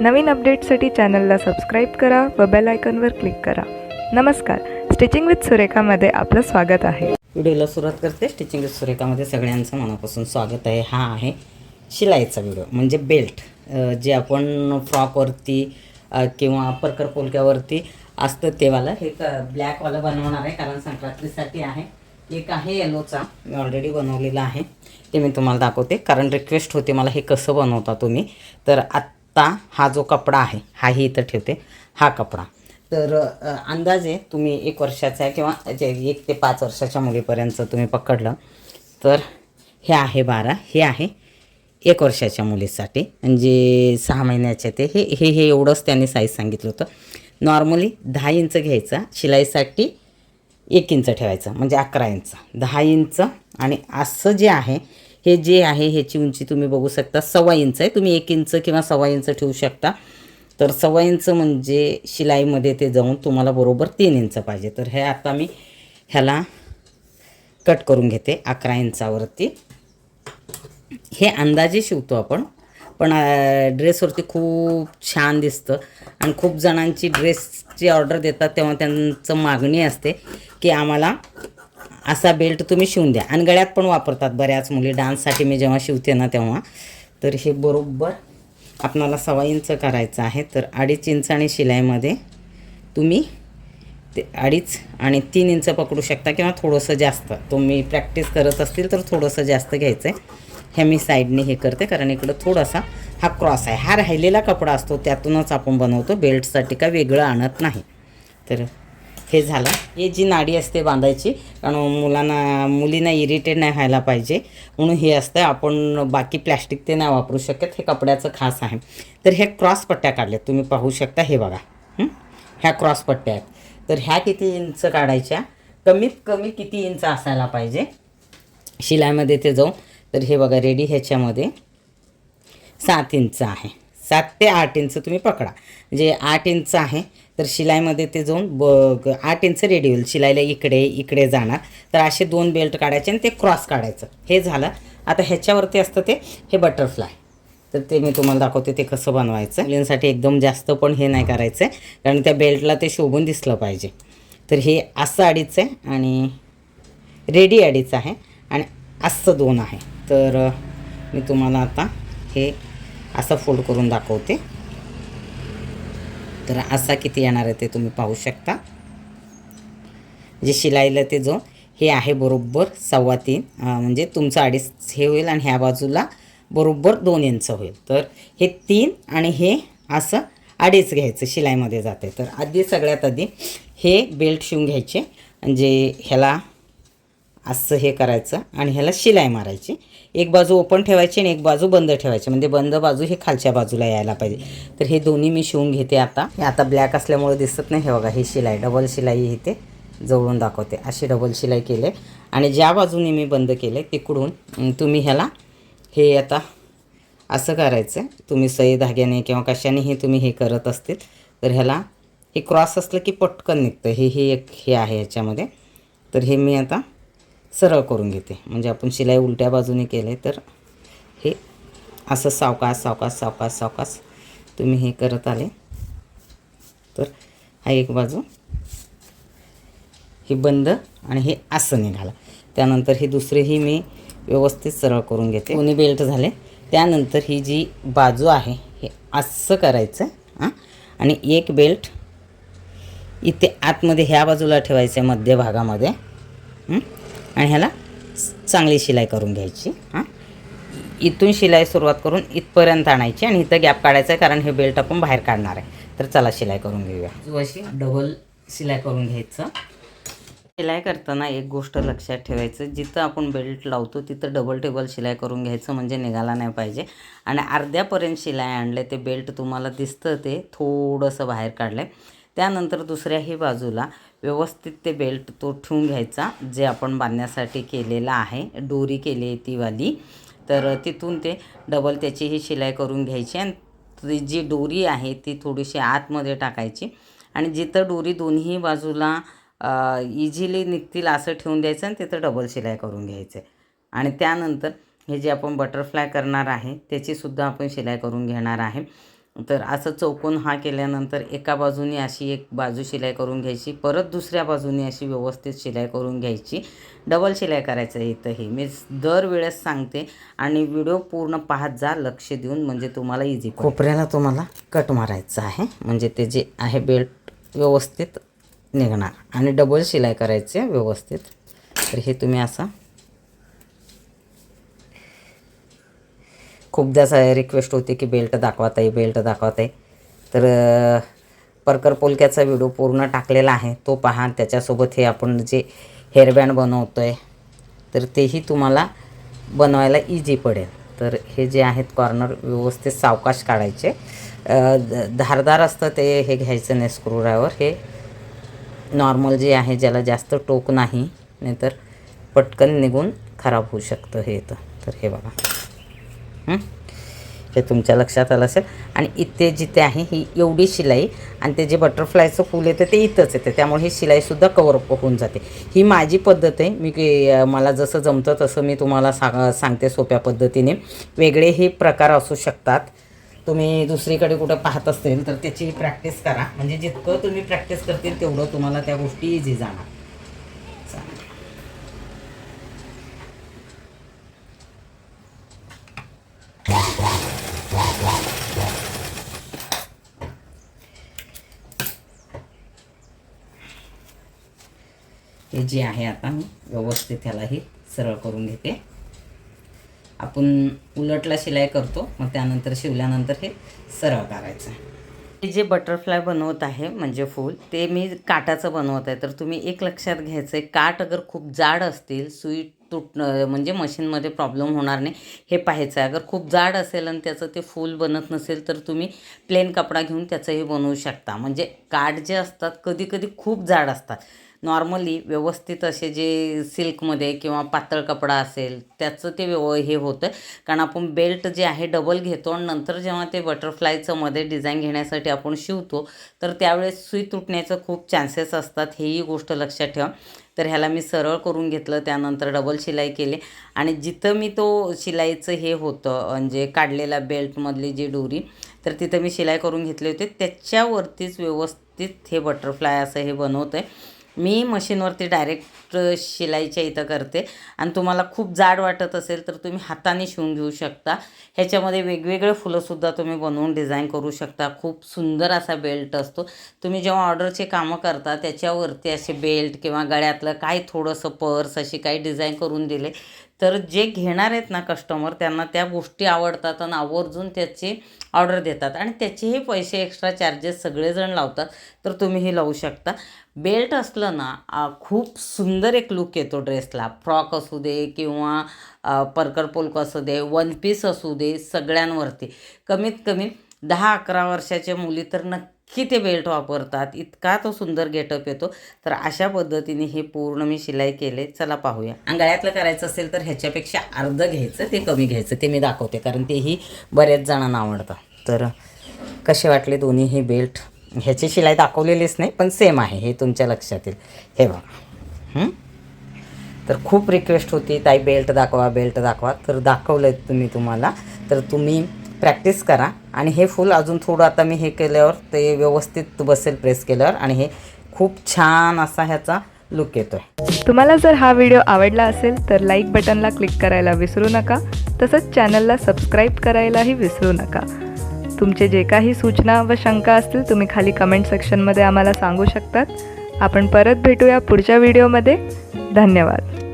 नवीन अपडेटसाठी चॅनलला सबस्क्राईब करा व बेल आयकॉनवर क्लिक करा. नमस्कार. स्टिचिंग विथ सुरेखामध्ये आपलं स्वागत आहे. व्हिडिओला सुरुवात करते. स्टिचिंग विथ सुरेखामध्ये सगळ्यांचं मनापासून स्वागत आहे. हा आहे शिलाईचा व्हिडिओ म्हणजे बेल्ट जे आपण फ्रॉकवरती किंवा परकर पोलक्यावरती असतं तेवालं. हे क ब्लॅकवालं बनवणार आहे. कारण संक्रांतीसाठी आहे. एक आहे येलोचा मी ऑलरेडी बनवलेला आहे. ते मी तुम्हाला दाखवते. कारण रिक्वेस्ट होते मला हे कसं बनवता तुम्ही. तर आत्ता हा जो कपडा आहे हाही इथं ठेवते. हा कपडा. तर अंदाजे तुम्ही एक वर्षाचा किंवा जे एक ते पाच वर्षाच्या मुलीपर्यंत तुम्ही पकडलं तर हे आहे बारा हे आहे एक वर्षाच्या मुलीसाठी. म्हणजे सहा महिन्याचे ते. हे हे हे एवढंच त्यांनी साईज सांगितलं होतं. नॉर्मली दहा इंच घ्यायचा शिलाईसाठी एक इंच ठेवायचं म्हणजे अकरा इंच. दहा इंच आणि असं जे आहे हे जे आहे ह्याची उंची तुम्ही बघू शकता. सव्वा इंच आहे. तुम्ही एक इंच किंवा सव्वा इंच ठेवू शकता. तर सव्वा इंच म्हणजे शिलाईमध्ये ते जाऊन तुम्हाला बरोबर तीन इंच पाहिजे. तर हे आता मी ह्याला कट करून घेते अकरा इंचावरती. हे अंदाजे शिवतो आपण. पण ड्रेसवरती खूप छान दिसतं. आणि खूप जणांची ड्रेसची ऑर्डर देतात तेव्हा त्यांचं मागणी असते की आम्हाला असा बेल्ट तुम्ही शिवून द्या. आणि गळ्यात पण वापरतात बऱ्याच मुली. डान्ससाठी मी जेव्हा शिवते ना तेव्हा तर हे बरोबर आपणाला सव्वा इंच करायचं आहे. तर अडीच इंच आणि शिलाईमध्ये तुम्ही ते अडीच आणि तीन इंच पकडू शकता किंवा थोडंसं जास्त. तुम्ही प्रॅक्टिस करत असतील तर थोडंसं जास्त घ्यायचं आहे हे मी साईडने हे करते कारण इकडं थोडासा हा क्रॉस आहे. हा राहिलेला कपडा असतो त्यातूनच आपण बनवतो. बेल्टसाठी का वेगळं आणत नाही. तर हे झालं. हे जी नाडी असते बांधायची कारण मुलांना मुलींना इरिटेड नाही व्हायला पाहिजे. म्हणून हे असतं आपण बाकी प्लॅस्टिक ते नाही वापरू शकत हे कपड्याचं खास आहे. तर हे क्रॉस पट्ट्या काढल्यात तुम्ही पाहू शकता हे बघा. ह्या क्रॉस पट्ट्या आहेत. तर ह्या किती इंच काढायच्या? कमीत कमी किती इंच असायला पाहिजे? शिलाईमध्ये ते जाऊ. तर हे बघा रेडी ह्याच्यामध्ये सात इंच आहे. सात ते आठ इंच तुम्ही पकडा. जे आठ इंच आहे तर शिलाईमध्ये ते जाऊन ब आठ इंच रेडी होईल. शिलाईला इकडे इकडे जाणार. तर असे दोन बेल्ट काढायचे आणि ते क्रॉस काढायचं. हे झालं. आता ह्याच्यावरती असतं ते हे बटरफ्लाय तर ते मी तुम्हाला दाखवते ते कसं बनवायचं. मुलींसाठी एकदम जास्त पण हे नाही करायचं आहे कारण त्या बेल्टला ते शोभून दिसलं पाहिजे. तर हे असं अडीच आहे आणि रेडी अडीच आहे आणि असं दोन आहे. तर मी तुम्हाला आता हे असं फोल्ड करून दाखवते. तर असा किती येणार आहे ते तुम्ही पाहू शकता. जे शिलाईला ते जो हे आहे बरोबर सव्वा तीन म्हणजे तुमचं अडीच हे होईल आणि ह्या बाजूला बरोबर दोन इंच होईल. तर हे तीन आणि हे असं अडीच घ्यायचं शिलाईमध्ये जाते. तर आधी सगळ्यात आधी हे बेल्ट शिवून घ्यायचे. म्हणजे ह्याला असं हे करायचं आणि ह्याला शिलाई मारायची. एक बाजू ओपन ठेवायची आणि एक बाजू बंद ठेवायची. म्हणजे बंद बाजू हे खालच्या बाजूला यायला पाहिजे. तर हे दोन्ही मी शिवून घेते आता. हे आता ब्लॅक असल्यामुळे दिसत नाही. हे बघा ही शिलाई डबल शिलाई इथे जवळून दाखवते. अशी डबल शिलाई केले. आणि ज्या बाजूने मी बंद केले तिकडून तुम्ही ह्याला हे आता असं करायचं. तुम्ही सई धाग्याने किंवा कशानेही तुम्ही हे करत असतील तर ह्याला हे क्रॉस असलं की पटकन निघतं. हे हे एक हे आहे ह्याच्यामध्ये तर हे मी आता सरळ करून घेते. म्हणजे आपण शिलाई उलट्या बाजूने केले तर हे असं सावकाश सावकाश सावकाश सावकाश तुम्ही हे करत आले. तर हा एक बाजू. हे बंद आणि हे असं निघालं. त्यानंतर ही दुसरीही मी व्यवस्थित सरळ करून घेते. दोन्ही बेल्ट झाले. त्यानंतर ही जी बाजू आहे हे असं करायचं हां. आणि एक बेल्ट इथे आतमध्ये ह्या बाजूला ठेवायचं आहे मध्यभागामध्ये हं? आणि ह्याला चांगली शिलाई करून घ्यायची हां. इथून शिलाई सुरुवात करून इथपर्यंत आणायची आणि इथं गॅप काढायचा आहे कारण हे बेल्ट आपण बाहेर काढणार आहे. तर चला शिलाई करून घेऊया. जो अशी डबल शिलाई करून घ्यायचं. शिलाई करताना एक गोष्ट लक्षात ठेवायचं जिथं आपण बेल्ट लावतो तिथं डबल टेबल शिलाई करून घ्यायचं म्हणजे निघाला नाही पाहिजे. आणि अर्ध्यापर्यंत शिलाई आणले ते बेल्ट तुम्हाला दिसतं ते थोडंसं बाहेर काढलं आहे त्यानंतर दुसऱ्याही बाजूला व्यवस्थित ते बेल्ट तो ठेवून घ्यायचा जे आपण बांधण्यासाठी केलेला आहे दोरी केली आहे ती वाली. तर तिथून ते डबल त्याची ही शिलाई करून घ्यायची आणि ती जी दोरी आहे ती थोडीशी आतमध्ये टाकायची. आणि जिथं दोरी दोन्ही बाजूला इझिली निघतील असं ठेवून द्यायचं आणि तिथं डबल शिलाई करून घ्यायचं. आणि त्यानंतर हे जे आपण बटरफ्लाय करणार आहे त्याचीसुद्धा आपण शिलाई करून घेणार आहे. तर असं चौकोन हा केल्यानंतर एका बाजूने अशी एक बाजू शिलाई करून घ्यायची परत दुसऱ्या बाजूने अशी व्यवस्थित शिलाई करून घ्यायची. डबल शिलाई करायचं आहे इथंही मी दरवेळेस सांगते आणि व्हिडिओ पूर्ण पाहत जा लक्ष देऊन म्हणजे तुम्हाला इझी कोपऱ्याला तुम्हाला कट मारायचं आहे. म्हणजे ते जे आहे बेल्ट व्यवस्थित निघणार. आणि डबल शिलाई करायची व्यवस्थित. तर हे तुम्ही असं खूपदा रिक्वेस्ट होती की बेल्ट दाखवत आहे बेल्ट दाखवत आहे तर परकर पोलक्याचा व्हिडिओ पूर्ण टाकलेला आहे. तो पहा त्याच्यासोबत हे आपण जे हेअरबँड बनवतो आहे तर तेही तुम्हाला बनवायला इझी पडेल. तर हे जे आहेत कॉर्नर व्यवस्थित सावकाश काढायचे. धारदार असतं ते हे घ्यायचं नाही स्क्रूड्रायवर हे नॉर्मल जे आहे ज्याला जास्त टोक नाही नाहीतर पटकन निघून खराब होऊ शकतं हे तर तर हे बघा. हे? तुमच्या लक्षात आलं असेल? आणि इथे जिथे आहे ही एवढी शिलाई आणि ते जे बटरफ्लायचं फूल येतं ते इथंच येतं. त्यामुळे ही शिलाईसुद्धा कवरअप होऊन जाते. ही माझी पद्धत आहे. मी मला जसं जमतं तसं मी तुम्हाला सांग सांगते सोप्या पद्धतीने. वेगळे हे प्रकार असू शकतात. तुम्ही दुसरीकडे कुठं पाहत असेल तर त्याची प्रॅक्टिस करा. म्हणजे जितकं तुम्ही प्रॅक्टिस करतील तेवढं तुम्हाला त्या गोष्टी इझी जाणार. हे जे आहे आता मी व्यवस्थित ह्यालाही सरळ करून घेते. आपण उलटला शिलाई करतो मग त्यानंतर शिवल्यानंतर हे सरळ करायचं हे जे बटरफ्लाय बनवत आहे म्हणजे फूल ते मी काटाचं बनवत आहे. तर तुम्ही एक लक्षात घ्यायचं आहे काट अगर खूप जाड असतील सुई तुट म्हणजे मशीनमध्ये प्रॉब्लेम होणार नाही हे पाहायचं आहे अगर खूप जाड असेल आणि त्याचं ते फूल बनत नसेल तर तुम्ही प्लेन कपडा घेऊन त्याचंही बनवू शकता. म्हणजे काठ जे असतात कधी कधी खूप जाड असतात. नॉर्मली व्यवस्थित असे जे सिल्कमध्ये किंवा पातळ कपडा असेल त्याचं ते व्यव हे होतं. कारण आपण बेल्ट जे आहे डबल घेतो आणि नंतर जेव्हा ते बटरफ्लायचं मध्ये डिझाईन घेण्यासाठी आपण शिवतो तर त्यावेळेस सुई तुटण्याचं खूप चान्सेस असतात हेही गोष्ट लक्षात ठेवा. तर ह्याला मी सरळ करून घेतलं त्यानंतर डबल शिलाई केली. आणि जिथं मी तो शिलाईचं हे होतं म्हणजे काढलेला बेल्टमधली जी डोरी तर तिथं मी शिलाई करून घेतली होती. त्याच्यावरतीच व्यवस्थित हे बटरफ्लाय असं हे बनवतं आहे मी मशीनवरती डायरेक्ट शिलाईच्या इथं करते. आणि तुम्हाला खूप जाड वाटत असेल तर तुम्ही हाताने शिवून घेऊ शकता. ह्याच्यामध्ये वेगवेगळे फुलंसुद्धा तुम्ही बनवून डिझाईन करू शकता. खूप सुंदर असा बेल्ट असतो. तुम्ही जेव्हा ऑर्डरचे कामं करता त्याच्यावरती असे बेल्ट किंवा गळ्यातलं काही थोडंसं पर्स अशी काही डिझाईन करून दिले तर जे घेणार आहेत ना कस्टमर त्यांना त्या गोष्टी आवडतात आणि आवर्जून त्याची ऑर्डर देतात. आणि त्याचेही पैसे एक्स्ट्रा चार्जेस सगळेजण लावतात तर तुम्हीही लावू शकता. बेल्ट असलं ना खूप सुंदर एक लुक येतो ड्रेसला फ्रॉक असू दे किंवा परकर पोलक असू दे वन पीस असू दे सगळ्यांवरती. कमीत कमी दहा अकरा वर्षाच्या मुली तर नक्की ते बेल्ट वापरतात इतका तो सुंदर गेटअप येतो. तर अशा पद्धतीने हे पूर्ण मी शिलाई केले. चला पाहूया. अंगळ्यातलं गळ्यातलं करायचं असेल तर ह्याच्यापेक्षा अर्ध घ्यायचं ते कमी घ्यायचं ते मी दाखवते. कारण तेही बऱ्याच जणांना आवडतं. तर कसे वाटले दोन्ही हे बेल्ट? ह्याची शिलाई दाखवलेलीच नाही पण सेम आहे. हे तुमच्या लक्षात येईल हे बघा. तर खूप रिक्वेस्ट होती ताई बेल्ट दाखवा बेल्ट दाखवा. तर दाखवलं तुम्ही तुम्हाला. तर तुम्ही प्रॅक्टिस करा. आणि हे फुल अजून थोडं आता मी हे केल्यावर ते व्यवस्थित बसेल प्रेस केल्यावर. आणि हे खूप छान असा ह्याचा लुक येतो तुम्हाला जर हा व्हिडिओ आवडला असेल तर लाईक बटनला क्लिक करायला विसरू नका. तसंच चॅनलला सबस्क्राईब करायलाही विसरू नका. तुमचे जे काही सूचना व शंका असतील तुम्ही खाली कमेंट सेक्शनमध्ये आम्हाला सांगू शकतात. आपण परत भेटूया पुढच्या व्हिडिओमध्ये धन्यवाद.